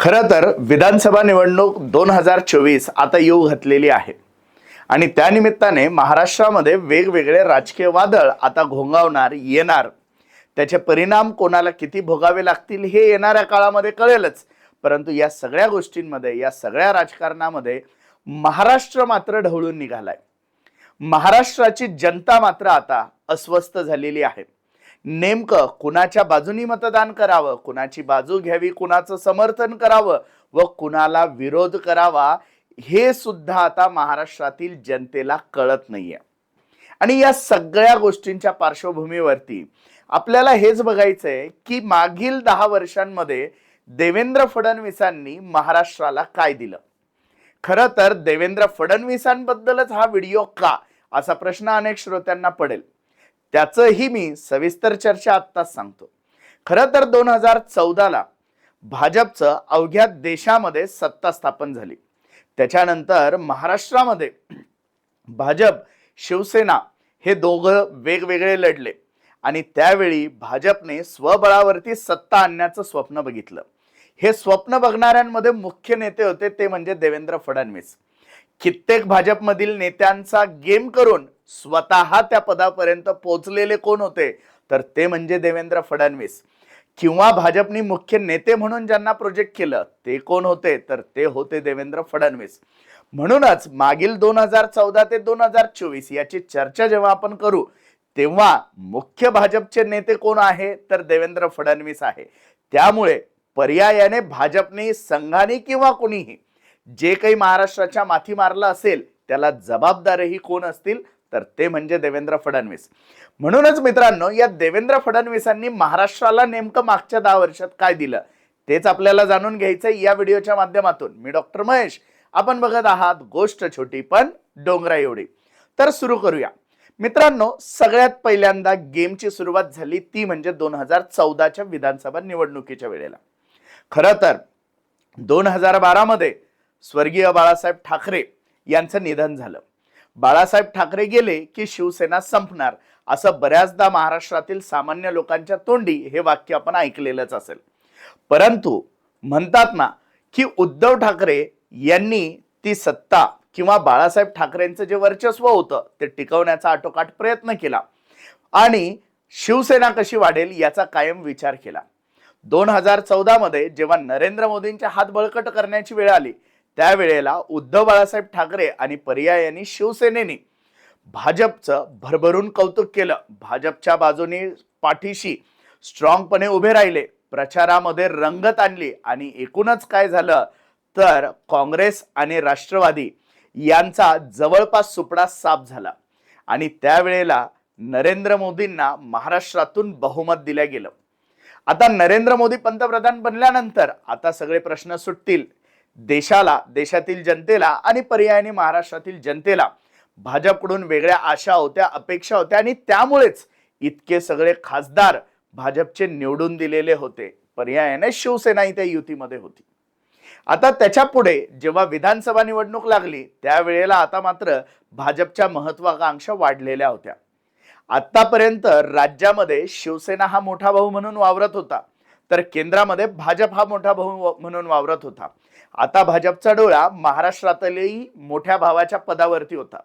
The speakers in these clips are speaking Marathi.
खरं तर विधानसभा निवडणूक दोन हजार चोवीस आता येऊ घातलेली आहे. आणि त्यानिमित्ताने महाराष्ट्रामध्ये वेगवेगळे राजकीय वादळ आता घोंगावणार येणार. त्याचे परिणाम कोणाला किती भोगावे लागतील हे येणाऱ्या काळामध्ये कळेलच. परंतु या सगळ्या गोष्टींमध्ये या सगळ्या राजकारणामध्ये महाराष्ट्र मात्र ढवळून निघालाय. महाराष्ट्राची जनता मात्र आता अस्वस्थ झालेली आहे. नेमकं कुणाच्या बाजूनी मतदान करावं? कुणाची बाजू घ्यावी? कुणाचं समर्थन करावं? व कुणाला विरोध करावा? हे सुद्धा आता महाराष्ट्रातील जनतेला कळत नाहीये. आणि या सगळ्या गोष्टींच्या पार्श्वभूमीवरती आपल्याला हेच बघायचंय की मागील दहा वर्षांमध्ये देवेंद्र फडणवीसांनी महाराष्ट्राला काय दिलं? खरं तर देवेंद्र फडणवीसांबद्दलच हा व्हिडिओ का? असा प्रश्न अनेक श्रोत्यांना पडेल. त्याचंही मी सविस्तर चर्चा आत्ताच सांगतो. खरं तर दोन हजार चौदाला भाजपचं अवघ्या देशामध्ये सत्ता स्थापन झाली. त्याच्यानंतर महाराष्ट्रामध्ये भाजप शिवसेना हे दोघं वेगवेगळे लढले आणि त्यावेळी भाजपने स्वबळावरती सत्ता आणण्याचं स्वप्न बघितलं. हे स्वप्न बघणाऱ्यांमध्ये मुख्य नेते होते ते म्हणजे देवेंद्र फडणवीस. कित्येक भाजपमधील नेत्यांचा गेम करून स्वतः त्या पदापर्यंत पोचलेले कोण होते? तर ते म्हणजे देवेंद्र फडणवीस. किंवा भाजपनी मुख्य नेते म्हणून ज्यांना प्रोजेक्ट केलं ते कोण होते? तर ते होते देवेंद्र फडणवीस. म्हणूनच मागील दोन हजार चौदा ते दोन हजार चोवीस याची चर्चा जेव्हा आपण करू तेव्हा मुख्य भाजपचे नेते कोण आहे? तर देवेंद्र फडणवीस आहे. त्यामुळे पर्यायाने भाजपने संघाने किंवा कोणीही जे काही महाराष्ट्राच्या माथी मारलं असेल त्याला जबाबदारही कोण असतील? तर ते म्हणजे देवेंद्र फडणवीस. म्हणूनच मित्रांनो या देवेंद्र फडणवीसांनी महाराष्ट्राला नेमकं मागच्या दहा वर्षात काय दिलं? तेच आपल्याला जाणून घ्यायचंय या व्हिडिओच्या माध्यमातून. मी डॉक्टर महेश. आपण बघत आहात गोष्ट छोटी पण डोंगरा एवढी. तर सुरू करूया. मित्रांनो सगळ्यात पहिल्यांदा गेमची सुरुवात झाली ती म्हणजे दोन हजार चौदाच्या विधानसभा निवडणुकीच्या वेळेला. खरं तर दोन हजार बारामध्ये स्वर्गीय बाळासाहेब ठाकरे यांचं निधन झालं. बाळासाहेब ठाकरे गेले की शिवसेना संपणार. असं बऱ्याचदा महाराष्ट्रातील सामान्य लोकांच्या तोंडी हे वाक्य आपण ऐकलेलंच असेल. परंतु म्हणतात ना की उद्धव ठाकरे यांनी ती सत्ता किंवा बाळासाहेब ठाकरेंचं जे वर्चस्व होतं ते टिकवण्याचा आटोकाट प्रयत्न केला. आणि शिवसेना कशी वाढेल याचा कायम विचार केला. दोन हजार चौदा मध्ये जेव्हा नरेंद्र मोदींच्या हात बळकट करण्याची वेळ आली त्यावेळेला उद्धव बाळासाहेब ठाकरे आणि पर्यायाने शिवसेनेने भाजपचं भरभरून कौतुक केलं. भाजपच्या बाजूने पाठीशी स्ट्रॉंगपणे उभे राहिले. प्रचारामध्ये रंगत आणली आणि एकूणच काय झालं तर काँग्रेस आणि राष्ट्रवादी यांचा जवळपास सुपडा साफ झाला आणि त्यावेळेला नरेंद्र मोदींना महाराष्ट्रातून बहुमत दिलं गेलं. आता नरेंद्र मोदी पंतप्रधान बनल्यानंतर आता सगळे प्रश्न सुटतील. देशाला देशातील जनतेला आणि पर्यायाने महाराष्ट्रातील जनतेला भाजपकडून वेगळ्या आशा होत्या अपेक्षा होत्या आणि त्यामुळेच इतके सगळे खासदार भाजपचे निवडून दिलेले होते. पर्यायाने शिवसेना त्या युतीमध्ये होती. आता त्याच्या पुढे जेव्हा विधानसभा निवडणूक लागली त्यावेळेला आता मात्र भाजपच्या महत्वाकांक्षा वाढलेल्या होत्या. आतापर्यंत राज्यामध्ये शिवसेना हा मोठा भाऊ म्हणून वावरत होता. तर केंद्रामध्ये भाजप हा मोठा भाऊ म्हणून वावरत होता. आता भाजपचा डोळा महाराष्ट्रातही मोठ्या भावाच्या पदावरती होता.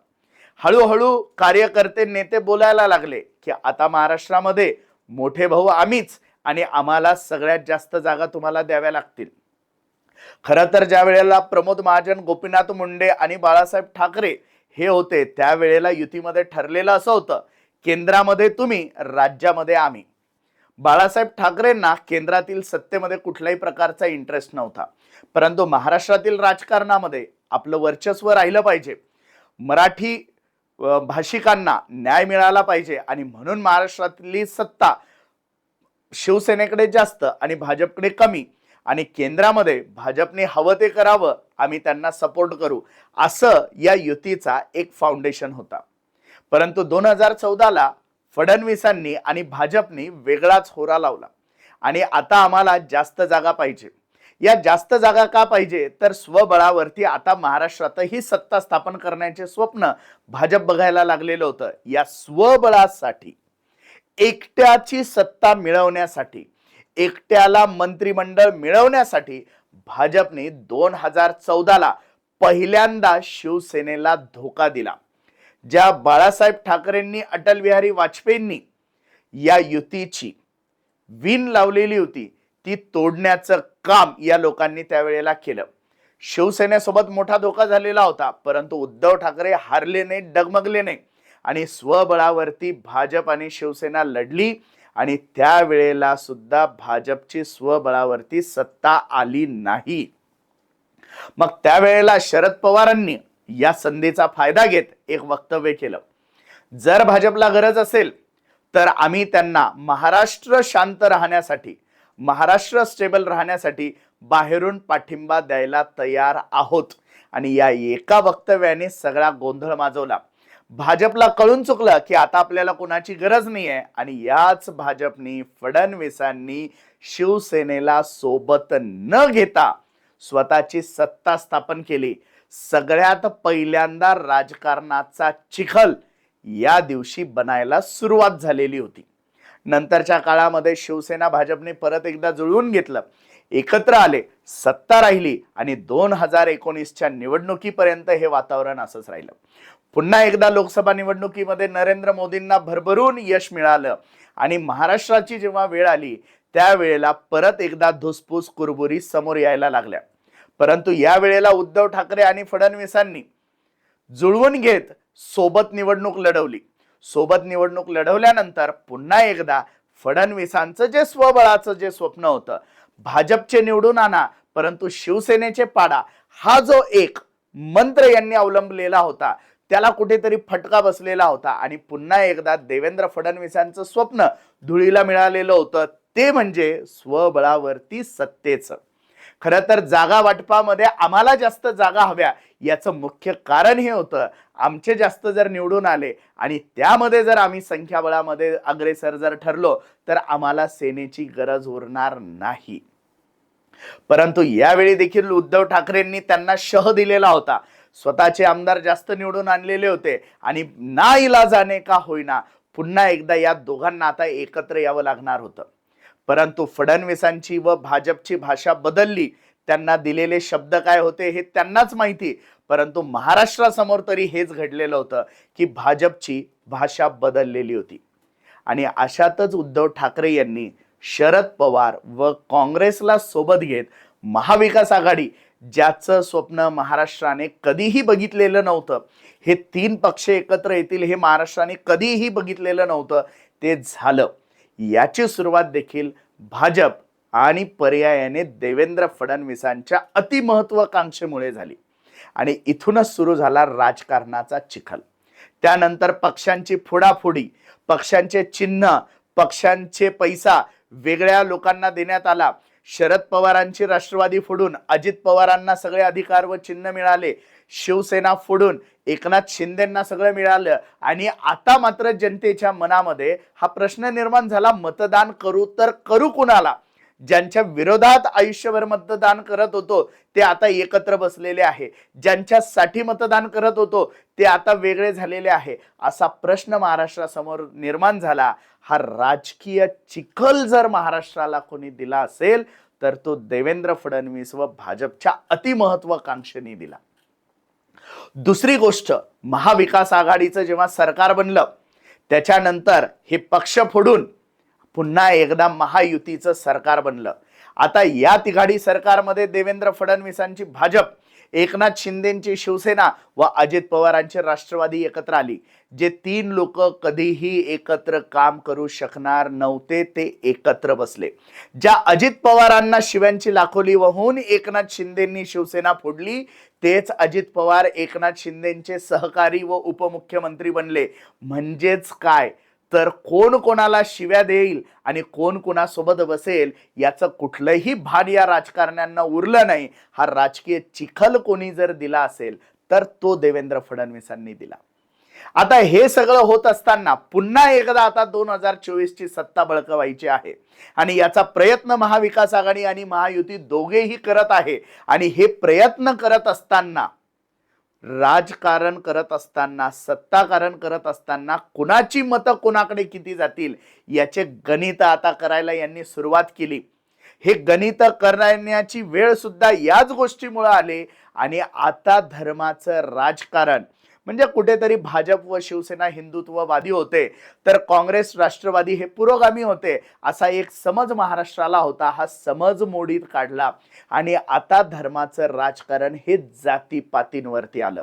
हळूहळू कार्यकर्ते नेते बोलायला लागले की आता महाराष्ट्रामध्ये मोठे भाऊ आम्हीच आणि आम्हाला सगळ्यात जास्त जागा तुम्हाला द्याव्या लागतील. खरं तर ज्या वेळेला प्रमोद महाजन गोपीनाथ मुंडे आणि बाळासाहेब ठाकरे हे होते त्यावेळेला युतीमध्ये ठरलेलं असं होतं केंद्रामध्ये तुम्ही राज्यामध्ये आम्ही. बाळासाहेब ठाकरेंना केंद्रातील सत्तेमध्ये कुठल्याही प्रकारचा इंटरेस्ट नव्हता. परंतु महाराष्ट्रातील राजकारणामध्ये आपलं वर्चस्व राहिलं पाहिजे. मराठी भाषिकांना न्याय मिळाला पाहिजे आणि म्हणून महाराष्ट्रातली सत्ता शिवसेनेकडे जास्त आणि भाजपकडे कमी आणि केंद्रामध्ये भाजपने हवं ते करावं आम्ही त्यांना सपोर्ट करू असं या युतीचा एक फाउंडेशन होता. परंतु दोन हजार चौदाला फडणवीसांनी आणि भाजपनी वेगळाच होरा लावला. आणि आता आम्हाला जास्त जागा पाहिजे. या जास्त जागा का पाहिजे? तर स्वबळावरती आता महाराष्ट्रातही सत्ता स्थापन करण्याचे स्वप्न भाजप बघायला लागलेलं होतं. या स्वबळासाठी एकट्याची सत्ता मिळवण्यासाठी एकट्याला मंत्रिमंडळ मिळवण्यासाठी भाजपने दोन हजार चौदाला पहिल्यांदा शिवसेनेला धोका दिला. ज्या बाळासाहेब ठाकरेंनी अटल बिहारी वाजपेयींनी या युतीची विण लावलेली होती ती तोडण्याचं काम या लोकांनी त्यावेळेला केलं. शिवसेनेसोबत मोठा धोका झालेला होता परंतु उद्धव ठाकरे हारले नाही डगमगले नाही आणि स्वबळावरती भाजप आणि शिवसेना लढली आणि त्यावेळेला सुद्धा भाजपची स्वबळावरती सत्ता आली नाही. मग त्यावेळेला शरद पवारांनी या संधीचा फायदा घेत एक वक्तव्य केलं. जर भाजपला गरज असेल तर आम्ही त्यांना महाराष्ट्र शांत राहण्यासाठी महाराष्ट्र स्टेबल राहण्यासाठी बाहेरून पाठिंबा द्यायला तयार आहोत. आणि या एका वक्तव्याने सगळा गोंधळ माजवला. भाजपला कळून चुकलं की आता आपल्याला कोणाची गरज नाही आहे आणि याच भाजपनी फडणवीसांनी शिवसेनेला सोबत न घेता स्वतःची सत्ता स्थापन केली. सगळ्यात पहिल्यांदा राजकारणाचा चिखल या दिवशी बनायला सुरुवात झालेली होती. नंतरच्या काळामध्ये शिवसेना भाजपने परत एकदा जुळवून घेतलं. एकत्र आले सत्ता राहिली आणि दोन हजार एकोणीसच्या निवडणुकीपर्यंत हे वातावरण असंच राहिलं. पुन्हा एकदा लोकसभा निवडणुकीमध्ये नरेंद्र मोदींना भरभरून यश मिळालं आणि महाराष्ट्राची जेव्हा वेळ आली त्यावेळेला परत एकदा धुसफूस कुरबुरी समोर यायला लागल्या. परंतु या वेळेला उद्धव ठाकरे आणि फडणवीसांनी जुळवून घेत सोबत निवडणूक लढवली. सोबत निवडणूक लढवल्यानंतर पुन्हा एकदा फडणवीसांचं जे स्वबळाचं जे स्वप्न होतं भाजपचे निवडून आणा परंतु शिवसेनेचे पाडा हा जो एक मंत्र यांनी अवलंबलेला होता त्याला कुठेतरी फटका बसलेला होता आणि पुन्हा एकदा देवेंद्र फडणवीसांचं स्वप्न धुळीला मिळालेलं होतं ते म्हणजे स्वबळावरती सत्तेचं. खरं तर जागा वाटपामध्ये आम्हाला जास्त जागा हव्या याचं मुख्य कारण हे होतं. आमचे जास्त जर निवडून आले आणि त्यामध्ये जर आम्ही संख्याबळामध्ये अग्रेसर जर ठरलो तर आम्हाला सेनेची गरज उरणार नाही. परंतु यावेळी देखील उद्धव ठाकरेंनी त्यांना शह दिलेला होता. स्वतःचे आमदार जास्त निवडून आणलेले होते आणि ना इलाजाने का होईना पुन्हा एकदा या दोघांना आता एकत्र यावं लागणार होतं. परंतु फडणवीसांची व भाजपची भाषा बदलली. त्यांना दिलेले शब्द काय होते हे त्यांनाच माहिती. परंतु महाराष्ट्रासमोर तरी हेच घडलेलं होतं की भाजपची भाषा बदललेली होती. आणि अशातच उद्धव ठाकरे यांनी शरद पवार व काँग्रेसला सोबत घेत महाविकास आघाडी ज्याचं स्वप्न महाराष्ट्राने कधीही बघितलेलं नव्हतं हे तीन पक्ष एकत्र येतील हे महाराष्ट्राने कधीही बघितलेलं नव्हतं ते झालं. याची सुरुवात देखील भाजप आणि पर्यायाने देवेंद्र फडणवीसांच्या अतिमहत्वाकांक्षेमुळे झाली. आणि इथूनच सुरू झाला राजकारणाचा चिखल. त्यानंतर पक्षांची फोडाफोडी पक्षांचे चिन्ह पक्षांचे पैसा वेगळ्या लोकांना देण्यात आला. शरद पवारांची राष्ट्रवादी फोडून अजित पवारांना सगळे अधिकार व चिन्ह मिळाले. शिवसेना फोडून एकनाथ शिंदेंना सगळं मिळालं. आणि आता मात्र जनतेच्या मनामध्ये हा प्रश्न निर्माण झाला मतदान करू तर करू कुणाला? ज्यांच्या विरोधात आयुष्यभर मतदान करत होतो ते आता एकत्र बसलेले आहे. ज्यांच्यासाठी मतदान करत होतो ते आता वेगळे झालेले आहे. असा प्रश्न महाराष्ट्रासमोर निर्माण झाला. हा राजकीय चिखल जर महाराष्ट्राला कोणी दिला असेल तर तो देवेंद्र फडणवीस व भाजपच्या अतिमहत्वाकांक्षेने दिला. दुसरी गोष्ट महाविकास आघाडीचं जेव्हा सरकार बनलं त्याच्यानंतर हे पक्ष फोडून पुन्हा एकदा महायुतीचं सरकार बनलं. आता या तिघाडी सरकारमध्ये देवेंद्र फडणवीसांची भाजप एकनाथ शिंदेची शिवसेना व अजित पवारांची राष्ट्रवादी एकत्र आली जे तीन लोक कधीही एकत्र काम करू शकणार नव्हते ते एकत्र बसले. ज्या अजित पवारांना शिव्यांची लाखोली वाहून एकनाथ शिंदेंनी शिवसेना फोडली तेच अजित पवार एकनाथ शिंदेचे सहकारी व उपमुख्यमंत्री बनले. म्हणजेच काय? तर कोण कोणाला शिव्या देईल आणि कोण कोणासोबत बसेल याचं कुठलंही भान या राजकारण्यांना उरलं नाही. हा राजकीय चिखल कोणी जर दिला असेल तर तो देवेंद्र फडणवीसांनी दिला. आता हे सगळं होत असताना पुन्हा एकदा आता दोन हजार चोवीस ची सत्ता बळकवायची आहे. आणि याचा प्रयत्न महाविकास आघाडी आणि महायुती दोघेही करत आहे. आणि हे प्रयत्न करत असताना राजकारण करत असताना सत्ताकारण करत असताना कुणाची मतं कोणाकडे किती जातील याचे गणित आता करायला यांनी सुरुवात केली. हे गणित करण्याची वेळ सुद्धा याच गोष्टीमुळे आले आणि आता धर्माचं राजकारण म्हणजे कुठेतरी भाजप व शिवसेना हिंदुत्ववादी होते तर काँग्रेस राष्ट्रवादी हे पुरोगामी होते असा एक समज महाराष्ट्राला होता हा समज मोडीत काढला. आणि आता धर्माचं राजकारण हे जातीपातींवरती आलं.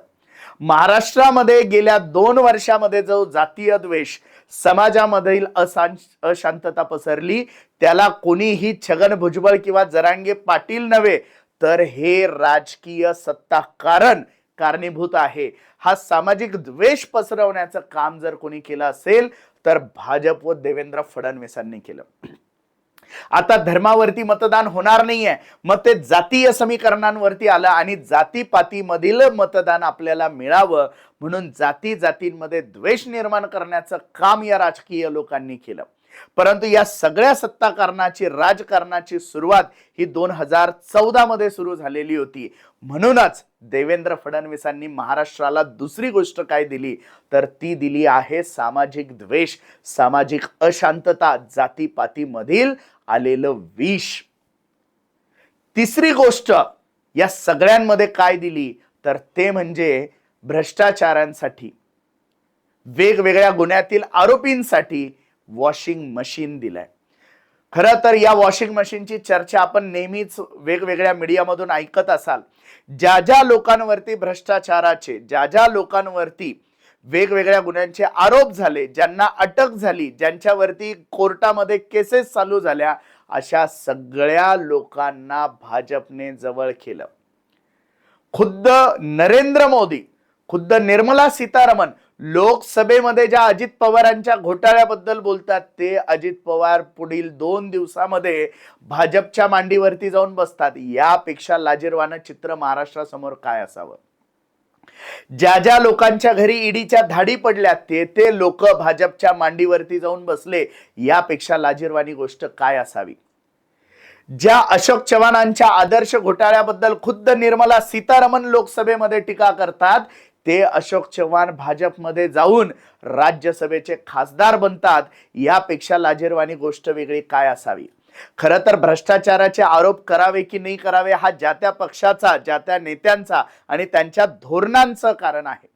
महाराष्ट्रामध्ये गेल्या दोन वर्षामध्ये जो जातीय द्वेष समाजामधील असां अशांतता पसरली त्याला कोणीही छगन भुजबळ किंवा जरांगे पाटील नव्हे तर हे राजकीय सत्ता कारण कारणीभूत आहे. हा सामाजिक द्वेष पसरवण्याचं काम जर कोणी केलं असेल तर भाजप व देवेंद्र फडणवीसांनी केलं. आता धर्मावरती मतदान होणार नाहीये. मग ते जातीय समीकरणांवरती आलं आणि जातीपातीमधील मतदान आपल्याला मिळावं म्हणून जाती जातींमध्ये द्वेष निर्माण करण्याचं काम या राजकीय लोकांनी केलं. परंतु या सगळ्या सत्ताकारणाची राजकारणाची सुरुवात ही दोन हजार चौदा मध्ये सुरू झालेली होती. म्हणूनच देवेंद्र फडणवीसांनी महाराष्ट्राला दुसरी गोष्ट काय दिली? तर ती दिली आहे सामाजिक द्वेष सामाजिक अशांतता जातीपातीमधील आलेलं विष. तिसरी गोष्ट या सगळ्यांमध्ये काय दिली? तर ते म्हणजे भ्रष्टाचारांसाठी. वेगवेगळ्या गुन्ह्यातील आरोपींसाठी वॉशिंग मशीन दिलंय. खरं तर या वॉशिंग मशीनची चर्चा आपण नेहमीच वेगवेगळ्या मीडियामधून ऐकत असाल. ज्या ज्या लोकांवरती भ्रष्टाचाराचे ज्या ज्या लोकांवरती वेगवेगळ्या गुन्ह्यांचे आरोप झाले ज्यांना अटक झाली ज्यांच्यावरती कोर्टामध्ये केसेस चालू झाल्या अशा सगळ्या लोकांना भाजपने जवळ केलं. खुद्द नरेंद्र मोदी खुद्द निर्मला सीतारामन लोकसभेमध्ये ज्या अजित पवारांच्या घोटाळ्याबद्दल बोलतात ते अजित पवार पुढील दोन दिवसामध्ये भाजपच्या मांडीवरती जाऊन बसतात. यापेक्षा लाजीरवानं चित्र महाराष्ट्रासमोर काय असावं? ज्या ज्या लोकांच्या घरी ईडीच्या धाडी पडल्या ते ते लोक भाजपच्या मांडीवरती जाऊन बसले यापेक्षा लाजीरवाणी गोष्ट काय असावी? ज्या अशोक चव्हाणांच्या आदर्श घोटाळ्याबद्दल खुद्द निर्मला सीतारामन लोकसभेमध्ये टीका करतात ते अशोक चव्हाण भाजपमध्ये जाऊन राज्यसभेचे खासदार बनतात यापेक्षा लाजीरवाणी गोष्ट वेगळी काय असावी? खरं तर भ्रष्टाचाराचे आरोप करावे की नाही करावे हा ज्या त्या पक्षाचा ज्या त्या नेत्यांचा आणि त्यांच्या धोरणांचं कारण आहे.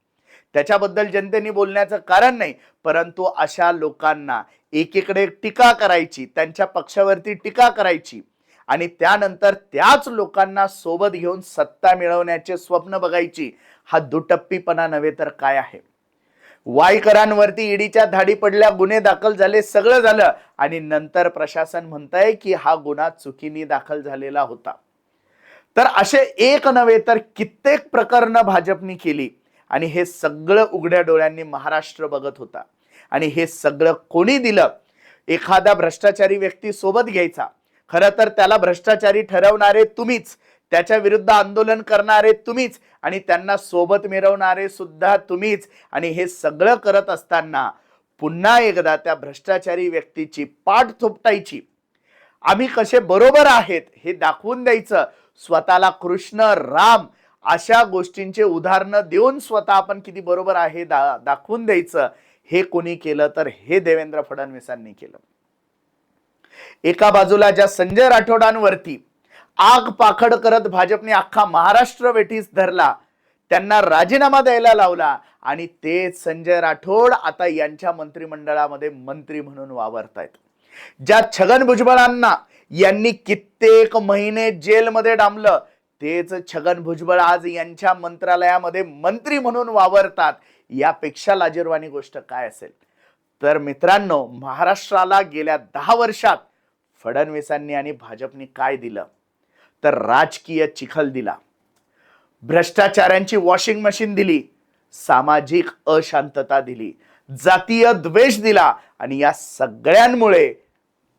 त्याच्याबद्दल जनतेने बोलण्याचं कारण नाही परंतु अशा लोकांना एकीकडे टीका करायची त्यांच्या पक्षावरती टीका करायची आणि त्यानंतर त्याच लोकांना सोबत घेऊन सत्ता मिळवण्याचे स्वप्न बघायची हा दुटप्पीपणा नव्हे तर काय आहे? वायकरांवरती ईडीच्या धाडी पडल्या गुन्हे दाखल झाले सगळं झालं आणि नंतर प्रशासन म्हणतंय की हा गुन्हा चुकीने दाखल झालेला होता. तर असे एक नव्हे तर कित्येक प्रकरणं भाजपनी केली आणि हे सगळं उघड्या डोळ्यांनी महाराष्ट्र बघत होता. आणि हे सगळं कोणी दिलं? एखादा भ्रष्टाचारी व्यक्ती सोबत घ्यायचा. खरं तर त्याला भ्रष्टाचारी ठरवणारे तुम्हीच. त्याच्या विरुद्ध आंदोलन करणारे तुम्हीच आणि त्यांना सोबत मिरवणारे सुद्धा तुम्हीच. आणि हे सगळं करत असताना पुन्हा एकदा त्या भ्रष्टाचारी व्यक्तीची पाठ थोपटायची. आम्ही कसे बरोबर आहेत हे दाखवून द्यायचं. स्वतःला कृष्ण राम अशा गोष्टींचे उदाहरणं देऊन स्वतः आपण किती बरोबर आहे दा दाखवून द्यायचं. हे कोणी केलं तर हे देवेंद्र फडणवीसांनी केलं. एका बाजूला ज्या संजय राठोडांवरती आग पाखड करत भाजपने अख्खा महाराष्ट्र वेठीस धरला. त्यांना राजीनामा द्यायला लावला आणि तेच संजय राठोड आता यांच्या मंत्रिमंडळामध्ये मंत्री म्हणून वावरतायत. ज्या छगन भुजबळांना यांनी कित्येक महिने जेलमध्ये डांबलं तेच छगन भुजबळ आज यांच्या मंत्रालयामध्ये मंत्री म्हणून वावरतात. यापेक्षा लाजीरवाणी गोष्ट काय असेल? तर मित्रांनो महाराष्ट्राला गेल्या दहा वर्षात फडणवीसांनी आणि भाजपने काय दिलं? तर राजकीय चिखल दिला. भ्रष्टाचारांची वॉशिंग मशीन दिली. सामाजिक अशांतता दिली. जातीय द्वेष दिला. आणि या सगळ्यांमुळे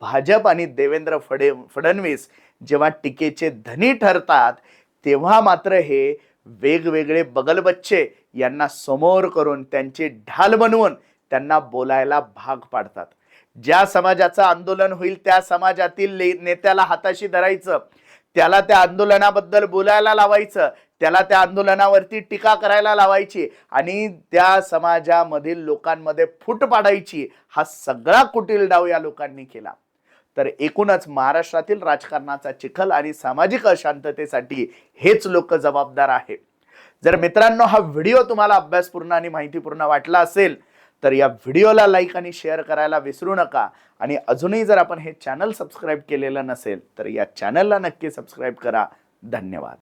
भाजप आणि देवेंद्र फडे फडणवीस जेव्हा टीकेचे धनी ठरतात तेव्हा मात्र हे वेगवेगळे बगलबच्चे यांना समोर करून त्यांचे ढाल बनवून त्यांना बोलायला भाग पाडतात. ज्या समाजाचं आंदोलन होईल त्या समाजातील ले- नेत्याला हाताशी धरायचं. त्याला त्या आंदोलनाबद्दल बोलायला लावायचं त्याला त्या आंदोलनावरती टीका करायला लावायची आणि त्या समाजामधील लोकांमध्ये फूट पाडायची हा सगळा कुटील डाव या लोकांनी केला. तर एकूणच महाराष्ट्रातील राजकारणाचा चिखल आणि सामाजिक अशांततेसाठी हेच लोक जबाबदार आहे जर मित्रांनो हा व्हिडिओ तुम्हाला अभ्यासपूर्ण आणि माहितीपूर्ण वाटला असेल तर या व्हिडिओला लाईक आणि शेअर करायला विसरू नका. आणि अजूनही जर आपण हे चॅनल सबस्क्राईब केलेलं नसेल तर या चॅनलला नक्की सबस्क्राईब करा. धन्यवाद.